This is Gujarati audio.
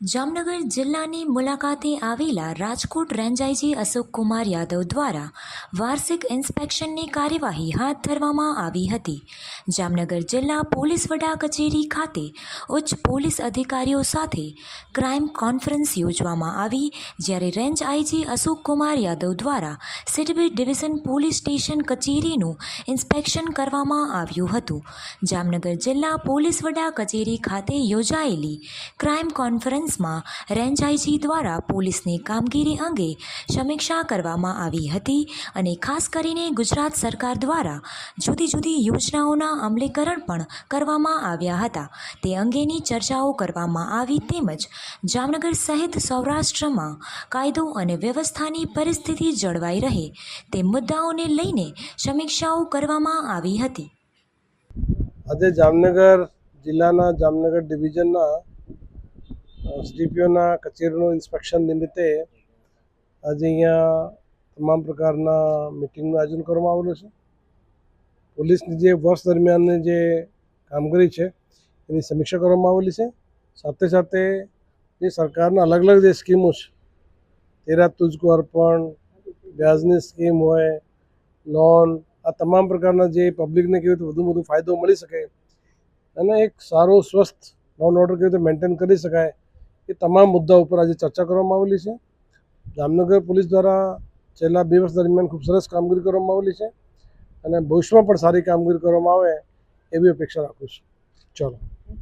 જામનગર જિલ્લાની મુલાકાતે આવેલા રાજકોટ રેન્જ આઈજી અશોક કુમાર યાદવ દ્વારા વાર્ષિક ઇન્સ્પેક્શનની કાર્યવાહી હાથ ધરવામાં આવી હતી. જામનગર જિલ્લા પોલીસ વડા કચેરી ખાતે ઉચ્ચ પોલીસ અધિકારીઓ સાથે ક્રાઇમ કોન્ફરન્સ યોજવામાં આવી, જ્યારે રેન્જ આઈજી અશોક કુમાર યાદવ દ્વારા સિડબી ડિવિઝન પોલીસ સ્ટેશન કચેરીનું ઇન્સ્પેક્શન કરવામાં આવ્યું હતું. જામનગર જિલ્લા પોલીસ વડા કચેરી ખાતે યોજાયેલી ક્રાઇમ કોન્ફરન્સમાં રેન્જ આઈજી દ્વારા પોલીસની કામગીરી અંગે સમીક્ષા કરવામાં આવી હતી અને ખાસ કરીને ગુજરાત સરકાર દ્વારા જુદી જુદી યોજનાઓના અમલીકરણ પણ કરવામાં આવ્યા હતા. તે અંગેની ચર્ચાઓ કરવામાં આવી તેમજ જામનગર સહિત સૌરાષ્ટ્રમાં કાયદો અને વ્યવસ્થાની પરિસ્થિતિ જળવાઈ રહે તે મુદ્દાઓને લઈને સમીક્ષાઓ કરવામાં આવી હતી. આજે જામનગર જિલ્લાના જામનગર ડિવિઝનના એસડીપીઓના કચેરીનું ઇન્સ્પેક્શન નિમિત્તે આજે અહીંયા તમામ પ્રકારના મિટિંગનું આયોજન કરવામાં આવેલું છે. પોલીસની જે વર્ષ દરમિયાનની જે કામગીરી છે, એની સમીક્ષા કરવામાં આવેલી છે. સાથે સાથે જે સરકારના અલગ અલગ જે સ્કીમો છે, તેરા તુજકો અર્પણ, વ્યાજની સ્કીમ હોય, લોન, આ તમામ પ્રકારના જે પબ્લિકને કેવી રીતે વધુ વધુ ફાયદો મળી શકે અને એક સારો, સ્વસ્થ લોન ઓર્ડર કેવી રીતે મેન્ટેન કરી શકાય, એ તમામ મુદ્દા ઉપર આજે ચર્ચા કરવામાં આવેલી છે. જામનગર પોલીસ દ્વારા છેલ્લા બે વર્ષ દરમિયાન ખૂબ સરસ કામગીરી કરવામાં આવેલી છે. અને ભવિષ્યમાં પણ સારી કામગીરી કરવામાં આવે એવી અપેક્ષા રાખું છું. ચલો.